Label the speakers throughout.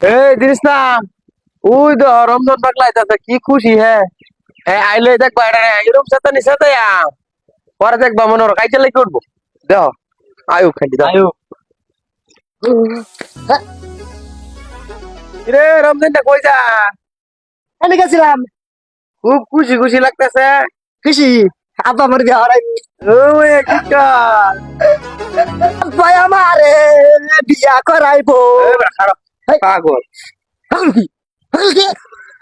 Speaker 1: এই দিস না ওই তো রমজান পাগলা আইতাছে কি খুশি হ্যাঁ এ আইলে দেখ বাইরে এরকম সাথে নিছে তো ইয়া। পরে দেখবা মনে হয় কাইতে লাগি উঠবো। দেখ আয়ু খালি দাও।
Speaker 2: আয়ু।
Speaker 1: রে রমজানটা কই যা?
Speaker 2: আমি গেছিলাম।
Speaker 1: খুব খুশি খুশি লাগতেছে।
Speaker 2: খুশি। আব্বা আমার বিয়ে হারাই
Speaker 1: ওই কি
Speaker 2: বিয়া করাইবো।
Speaker 1: পাগল।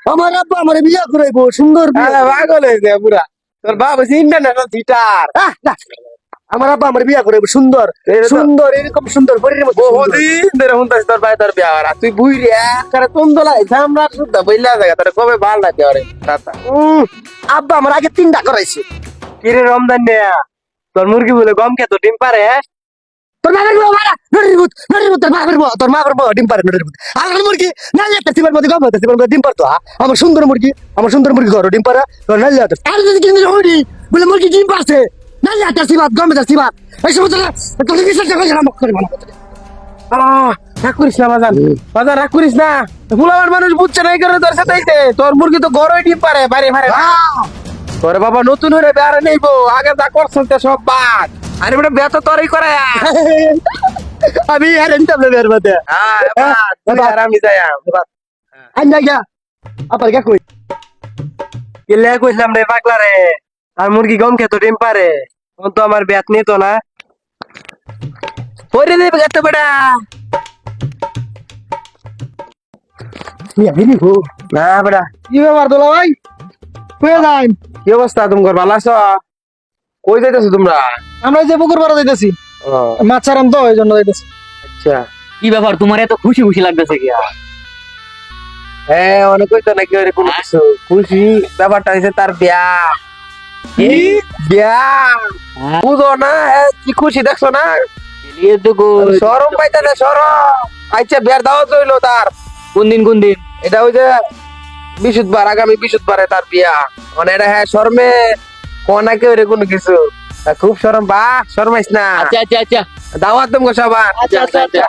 Speaker 2: আমার আব্বা আমার বিয়া করাইবো সুন্দর
Speaker 1: পাগল হয়েছে পুরা। তোর বাবা ইন্টারন্যাশনাল থিটার।
Speaker 2: আমার আব্বা আমার বিয়া করাইবো সুন্দর। সুন্দর এরকম সুন্দর পরীর মতো।
Speaker 1: বহুদিন ধরে শুনতেছি তোর ভাই তোর বিয়া করা। তুই বুঝলি একারে তন্দলাই ঝামরা শুদ্ধ বইলা জায়গা তোর কবে ভালো না দেওয়ারে তাতা
Speaker 2: উম, আব্বা আমার আগে তিনটা করাইছে।
Speaker 1: কিরে রমজান নেয়া তোর মুরগি বলে গম খেতো ডিম পারে?
Speaker 2: তোর মা করব মারা নড়ির ভূত নড়ির ভূত তোর মা করব তোর মা করব ডিম পারে নড়ির ভূত। আর মুরগি নালে একটা সিবার মধ্যে গম হতে সিবার মধ্যে ডিম পারতো হ্যাঁ? আমার সুন্দর মুরগি আমার সুন্দর মুরগি ঘর ডিম পারা নালে হতে আর যদি কিন্তু হইনি বলে মুরগি ডিম পারছে। নালে একটা সিবাত গম একটা সিবাত। এই সমস্ত তোর কি সেটা কইছ না মক করে মানা
Speaker 1: আহ, রাগ করিস না বাজান। বাজান রাগ করিস না। ফুলাবার মানুষ বুঝছে না এই কারণে তোর সাথে তোর মুরগি তো গরই ডিম পারে বাড়ি মারে তোর বাবা নতুন হয়ে বেড়ে নেইবো আগে যা করছেন সব বাদ। আরে বেটা বেত তোরই করে
Speaker 2: আমি আর এন্টা বের মধ্যে।
Speaker 1: হ্যাঁ বাদ, তুই আর আমি যাই
Speaker 2: আই না গা আবার গা কই?
Speaker 1: কিলে কইলাম রে পাগলা রে। আর মুরগি গম খেতো ডিম পারে। তখন তো আমার ব্যাত নিত না। পরে দেবে এত বেটা?
Speaker 2: তুই আইনি গো
Speaker 1: না বেটা।
Speaker 2: কি ব্যাপার দোলা ভাই? কই যাই?
Speaker 1: কি অবস্থা তোমার ভালো আছো? কই যাইতেছো তোমরা?
Speaker 2: আমরা যে পুকুর পাড়া যাইতেছি। মাছ ছাড়াম তো এই জন্য যাইতেছি।
Speaker 1: আচ্ছা।
Speaker 3: কি ব্যাপার তোমার এত খুশি খুশি লাগতেছে কি
Speaker 1: হ্যাঁ অনেক কইতো নাকি ওরে কোনো কিছু। খুশি ব্যাপারটা হয়েছে তার বিয়া। কি? বিয়া?
Speaker 3: হ্যাঁ।
Speaker 1: বুঝো না হ্যাঁ, কি খুশি দেখছ না? সরম পাইতে না সরম আচ্ছা বিয়ার দাওয়াত হইল তার।
Speaker 3: কোন দিন কোন দিন?
Speaker 1: এটা ওই যে বিশুদ্ধবার আগামী বিশুদ্ধবারে তার বিয়া। মানে এটা হ্যাঁ শর্মে কোনা ওরে কোনো কিছু? খুব শরম বা শরমাইস না।
Speaker 3: আচ্ছা আচ্ছা আচ্ছা।
Speaker 1: দাওয়াত তুমি সবার।
Speaker 3: আচ্ছা আচ্ছা আচ্ছা।